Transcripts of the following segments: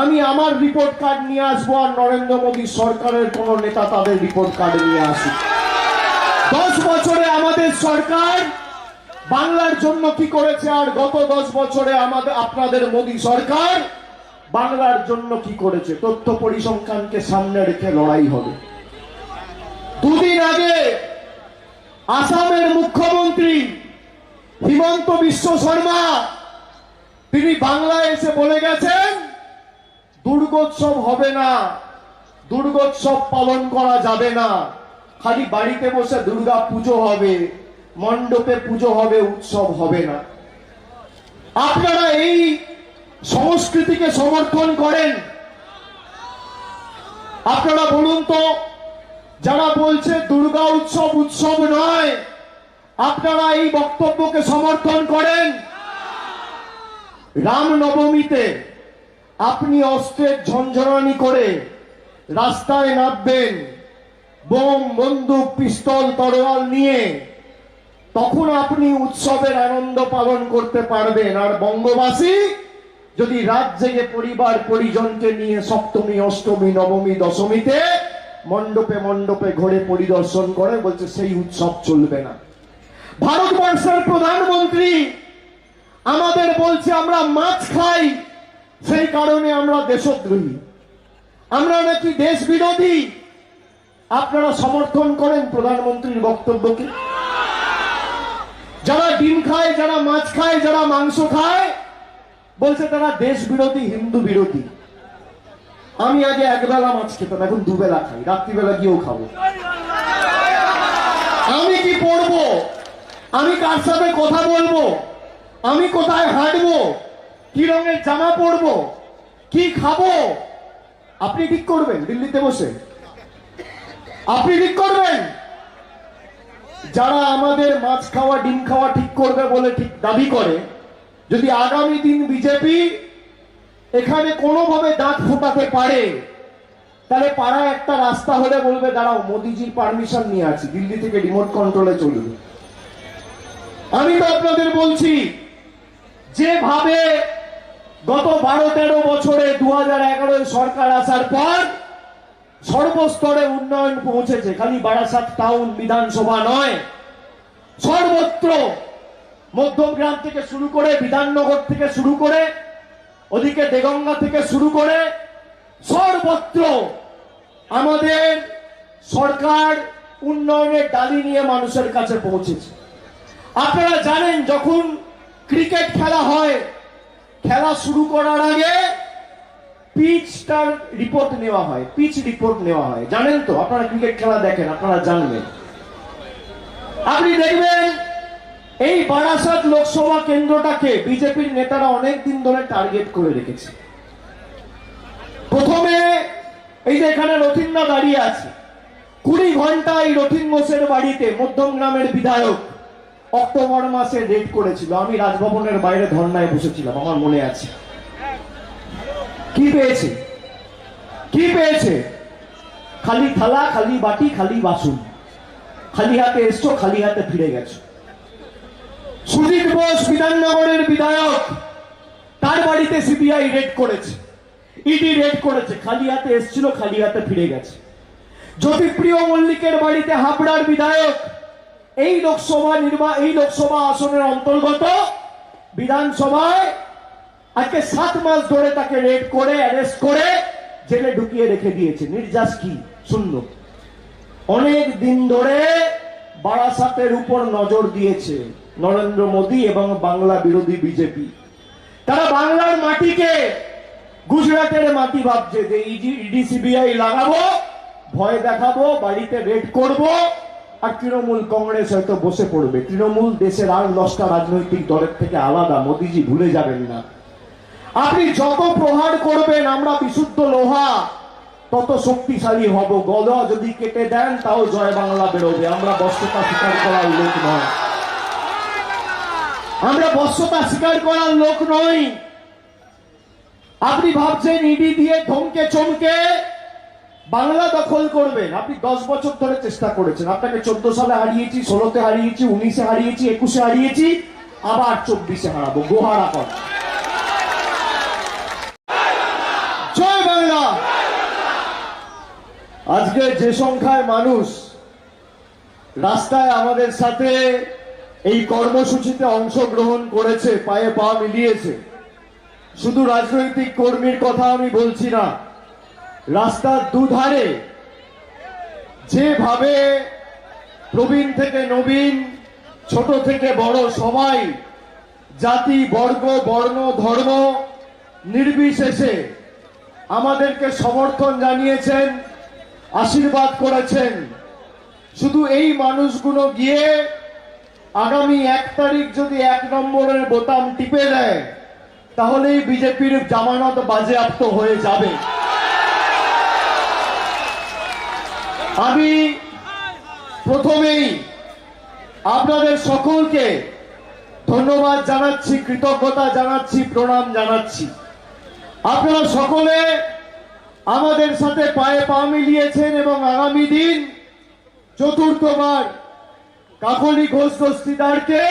আমি আমার report card নিয়ে আসব আর নরেন্দ্র মোদী সরকারের কোন নেতা তাদের রিপোর্ট কার্ড নিয়ে আসুক। দশ বছরে আমাদের সরকার বাংলার জন্য কি করেছে আর গত দশ বছরে আমাদের আপনাদের মোদী সরকার বাংলার জন্য কি করেছে? তথ্য পরিসংখ্যানকে সামনে রেখে লড়াই হবে। দুদিন আগে আসামের মুখ্যমন্ত্রী হিমন্ত বিশ্ব শর্মা, তিনি বাংলায় এসে বলে গেছেন দুর্গোৎসব হবে না। দুর্গোৎসব পালন করা যাবে না। খালি বাড়িতে বসে দুর্গা পুজো হবে, মণ্ডপে পুজো হবে, উৎসব হবে না। আপনারা এই সংস্কৃতিকে সমর্থন করেন। আপনারা বলুন তো, যারা বলছে দুর্গা উৎসব উৎসব নয়, আপনারা এই বক্তব্যকে সমর্থন করেন? রামনবমীতে আপনি অস্ত্রের ঝঞ্ঝরানি করে রাস্তায় নামবেন, বোম, বন্দুক, পিস্তল, তরোয়াল নিয়ে, তখন আপনি উৎসবের আনন্দ পালন করতে পারবেন। আর বঙ্গবাসী, যদি রাত জেগে পরিবার পরিজনকে নিয়ে সপ্তমী, অষ্টমী, নবমী, দশমীতে মণ্ডপে মণ্ডপে ঘুরে পরিদর্শন করে, বলছে সেই উৎসব চলবে না। ভারতবর্ষের প্রধানমন্ত্রী আমাদের বলছে, আমরা মাছ খাই। সেই কারণে আমরা দেশদ্রোহী। আমরা নাকি দেশ বিরোধী আপনারা সমর্থন করেন প্রধানমন্ত্রীর বক্তব্যকে। যারা ডিম খায়, যারা মাছ খায়, যারা মাংস খায়, বলছে তারা দেশ বিরোধী হিন্দু বিরোধী। আমি আগে একবেলা মাছ খেতাম, এখন দুবেলা খাই, রাত্রিবেলা গিয়েও খাব। আমি কি পড়ব? আমি কার সাথে কথা বলব? আমি কোথায় হাঁটবো? কি রঙের জামা পরবো? কি খাব? আপনি ঠিক করবেন, দিল্লিতে বসে। আপনি ঠিক করবেন? যারা আমাদের মাছ খাওয়া, ডিম খাওয়া ঠিক করবে বলে ঠিক দাবি করে, যদি আগামী দিন বিজেপি এখানে কোনোভাবে দাঁত ফোটাতে পারে, তাহলে পাড়ায় একটা রাস্তা হলে বলবে, দাঁড়াও, মোদিজির পারমিশন নিয়ে আছি, দিল্লি থেকে রিমোট কন্ট্রোলে চলবে আমি তো আপনাদের বলছি, যেভাবে গত বারো তেরো বছরে দু হাজার সরকার আসার পর সর্বস্তরে উন্নয়ন পৌঁছেছে। খালি বারাসাত টাউন বিধানসভা নয়, সর্বত্র মধ্যমগ্রাম থেকে শুরু করে বিধাননগর থেকে শুরু করে, ওদিকে দেগঙ্গা থেকে শুরু করে সর্বত্র আমাদের সরকার উন্নয়নের ডালি নিয়ে মানুষের কাছে পৌঁছেছে। আপনারা জানেন, যখন ক্রিকেট খেলা হয় খেলা শুরু করার আগে পিচটার রিপোর্ট নেওয়া হয়, পিচ রিপোর্ট নেওয়া হয়। জানেন তো, আপনারা ক্রিকেট খেলা দেখেন, আপনারা জানবেন। আপনি দেখবেন, এই বারাসাত লোকসভা কেন্দ্রটাকে বিজেপির নেতারা অনেক দিন ধরে টার্গেট করে রেখেছে। প্রথমে এই যে এখানে রথিন্দা দাঁড়িয়ে আছে, কুড়ি ঘণ্টা এই রথিন ঘোষের বাড়িতে, মধ্যম গ্রামের বিধায়ক। অক্টোবর মাসে রেড করেছিল। আমি রাজভবনের বাইরে ধর্নায় বসেছিলাম, আমার মনে আছে। কি পেয়েছে? কি পেয়েছে? খালি থালা, খালি বাটি, খালি বাসন। খালি হাতে এসছো, খালি হাতে ফিরে গেছো। সুজিত বোস বিধাননগরের বিধায়ক, তার বাড়িতে সিবিআই রেড করেছে। ইডি রেড করেছে। খালি হাতে এসছিল, খালি হাতে ফিরে গেছে। জ্যোতিপ্রিয় মল্লিকের বাড়িতে হাবড়ার বিধায়ক এই লোকসভা নির্বা, এই লোকসভা আসনের অন্তর্গত বিধানসভায় আজকে সাত মাস ধরে তাকে রেড করে, অ্যারেস্ট করে, জেলে ঢুকিয়ে রেখে দিয়েছে। নির্যাস কি? শূন্য। অনেক দিন ধরে বারাসাতের উপর নজর দিয়েছে নরেন্দ্র মোদী এবং বাংলা বিরোধী বিজেপি। তারা বাংলার মাটিকে গুজরাটের মাটি ভাবছে যে ইডি সিবিআই লাগাবো, ভয় দেখাবো, বাড়িতে রেড করব আর তৃণমূল কংগ্রেস হয়তো বসে পড়বে। তৃণমূল দেশের আর দশটা রাজনৈতিক দলের থেকে আলাদা, মোদিজি ভুলে যাবেন না। আপনি যত প্রহার করবেন, আমরা বিশুদ্ধ লোহা, তত শক্তিশালী হব। গলা যদি কেটে দেন, তাও জয় বাংলা বেরোবে। আমরা বস্ত্রতা স্বীকার করার লোক নয়। আমরা বস্ত্রতা স্বীকার করার লোক নই। আপনি ভাবছেন ইডি দিয়ে ধমকে চমকে বাংলা দখল করবেন। আপনি দশ বছর ধরে চেষ্টা করেছেন। আপনাকে চোদ্দ সালে হারিয়েছি, ষোলোতে হারিয়েছি, উনিশে হারিয়েছি, একুশে হারিয়েছি, আবার চব্বিশে হারাবো। গোহারা কর। জয় বাংলা! আজকে যে সংখ্যায় মানুষ রাস্তায় আমাদের সাথে এই কর্মসূচিতে অংশগ্রহণ করেছে, পায়ে পা মিলিয়েছে, শুধু রাজনৈতিক কর্মীর কথা আমি বলছি না রাস্তার দুধারে। যেভাবে প্রবীণ থেকে নবীন, ছোট থেকে বড় সবাই, জাতি, বর্গ, বর্ণ, ধর্ম, নির্বিশেষে আমাদেরকে সমর্থন জানিয়েছেন, আশীর্বাদ করেছেন। শুধু এই মানুষগুলো গিয়ে আগামী এক তারিখ যদি এক নম্বরের বোতাম টিপে দেয়, তাহলেই বিজেপির জামানত বাজেয়াপ্ত হয়ে যাবে। আমি প্রথমেই আপনাদের সকলকে ধন্যবাদ জানাচ্ছি, কৃতজ্ঞতা জানাচ্ছি, প্রণাম জানাচ্ছি। আপনারা সকলে আমাদের সাথে পায়ে পা মিলিয়েছেন এবং আগামী দিন চতুর্থবার কাকলি ঘোষ দস্তিদারকে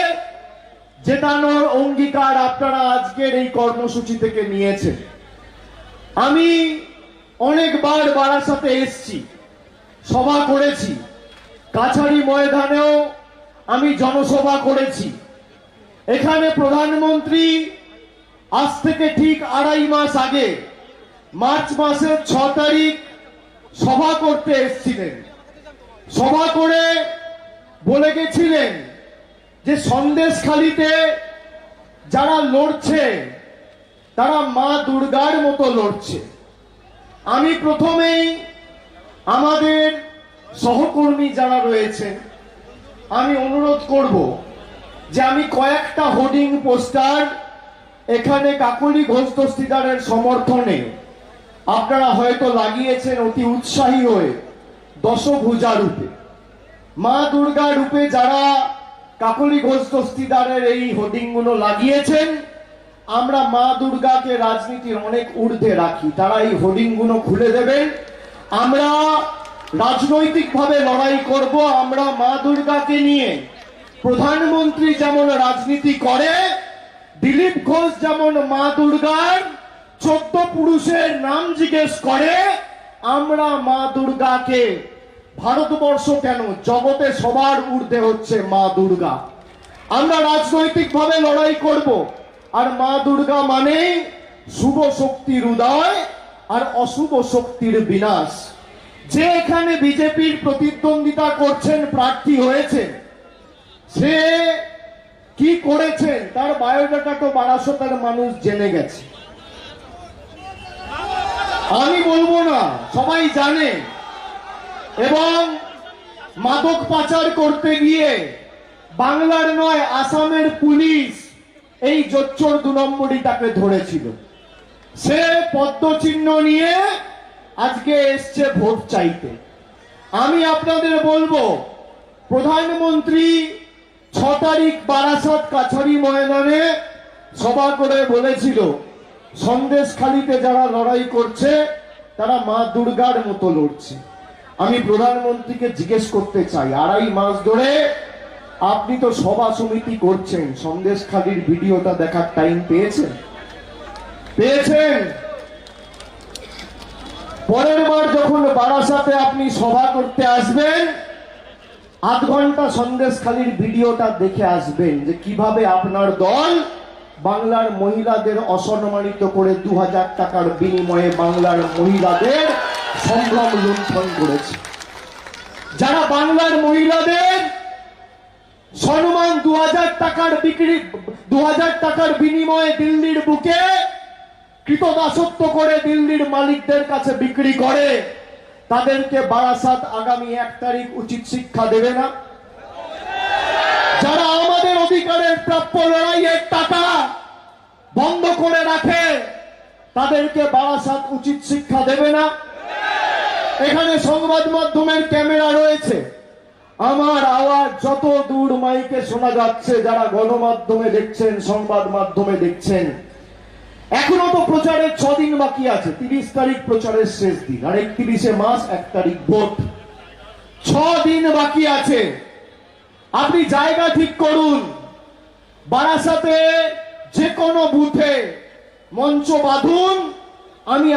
জেতানোর অঙ্গীকার আপনারা আজকের এই কর্মসূচি থেকে নিয়েছেন। আমি অনেকবার বারাসাতে এসছি। সভা করেছি। কাছারি ময়দানেও আমি জনসভা করেছি। এখানে প্রধানমন্ত্রী আজ থেকে ঠিক আড়াই মাস আগে মার্চ মাসের ছ তারিখ সভা করতে এসেছিলেন। সভা করে বলে গেছিলেন যে সন্দেশখালিতে যারা লড়ছে, তারা মা দুর্গার মতো লড়ছে। আমি প্রথমেই আমাদের সহকর্মী যারা রয়েছেন, আমি অনুরোধ করব যে আমি কয়েকটা হোর্ডিং পোস্টার এখানে কাকলি ঘোষ দস্তিদারের সমর্থনে, আপনারা হয়তো লাগিয়েছেন অতি উৎসাহী হয়ে দশভুজা রূপে মা দুর্গা রূপে যারা কাকলি ঘোষ দস্তিদারের এই হোর্ডিংগুলো লাগিয়েছেন, আমরা মা দুর্গাকে রাজনীতির অনেক ঊর্ধ্বে রাখি, তারা এই হোর্ডিংগুলো খুলে দেবেন। আমরা রাজনৈতিকভাবে লড়াই করব, আমরা মা দুর্গাকে নিয়ে। প্রধানমন্ত্রী যেমন রাজনীতি করে, দিলীপ ঘোষ যেমন মা দুর্গার, চোদ্দ পুরুষের নাম জিজ্ঞেস করে, আমরা মা দুর্গাকে। ভারতবর্ষ কেন? জগতে সবার ঊর্ধ্বে হচ্ছে মা দুর্গা। আমরা রাজনৈতিকভাবে লড়াই করব, আর মা দুর্গা মানে শুভ শক্তির উদয়। আর অশুভ শক্তির বিনাশ। যে এখানে বিজেপির প্রতিদ্বন্দ্বিতা করছেন, প্রার্থী হয়েছে সে কি করেছেন, তার বায়োডাটা তো বারাসতার মানুষ জেনে গেছে। আমি বলব না, সবাই জানে। এবং মাদক পাচার করতে গিয়ে বাংলার নয়, আসামের পুলিশ এই জোচ্চর দু নম্বরই তাকে ধরেছিল। সে পদ্মচিহ্ন নিয়ে আজকে এসছে ভোট চাইতে। আমি আপনাদের বলব, প্রধানমন্ত্রী ছ তারিখ বারাসাত কাছারি ময়দানে সভা করে বলেছিল, সন্দেশখালিতে যারা লড়াই করছে, তারা মা দুর্গার মতো লড়ছে। আমি প্রধানমন্ত্রীকে জিজ্ঞেস করতে চাই, আড়াই মাস ধরে আপনি তো সভা সমিতি করছেন, সন্দেশখালির ভিডিওটা দেখার টাইম পেয়েছেন? পেয়েছেন। পরের বার যখন বারাসাতে আপনি সভা করতে আসবেন, আধ ঘণ্টা সন্দেশখালির ভিডিওটা দেখে আসবেন যে কীভাবে আপনার দল বাংলার মহিলাদের অসম্মানিত করে দু হাজার টাকার বিনিময়ে বাংলার মহিলাদের সম্ভ্রম লুণ্ঠন করেছে। যারা বাংলার মহিলাদের সম্মান দু হাজার টাকার বিক্রি দু হাজার টাকার বিনিময়ে দিল্লির বুকে কৃতদাসত্ব করে দিল্লির মালিকদের কাছে বিক্রি করে, তাদেরকে বারাসাত আগামী এক তারিখ উচিত শিক্ষা দেবে না। যারা আমাদের অধিকারের প্রাপ্য লড়াইয়ের টাকা বন্ধ করে রাখে, তাদেরকে বারাসাত উচিত শিক্ষা দেবে না। এখানে সংবাদ মাধ্যমের ক্যামেরা রয়েছে। আমার আওয়াজ যত দূর মাইকে শোনা যাচ্ছে, যারা গণমাধ্যমে দেখছেন, সংবাদ মাধ্যমে দেখছেন এখনও তো প্রচারের ছ দিন বাকি আছে, তিরিশ তারিখ প্রচারের শেষ দিন, আর একত্রিশে মাস এক তারিখ ভোট। ছ দিন বাকি আছে। আপনি জায়গা ঠিক করুন। বারাসাতে যে কোনো বুথে মঞ্চ বাঁধুন। আমি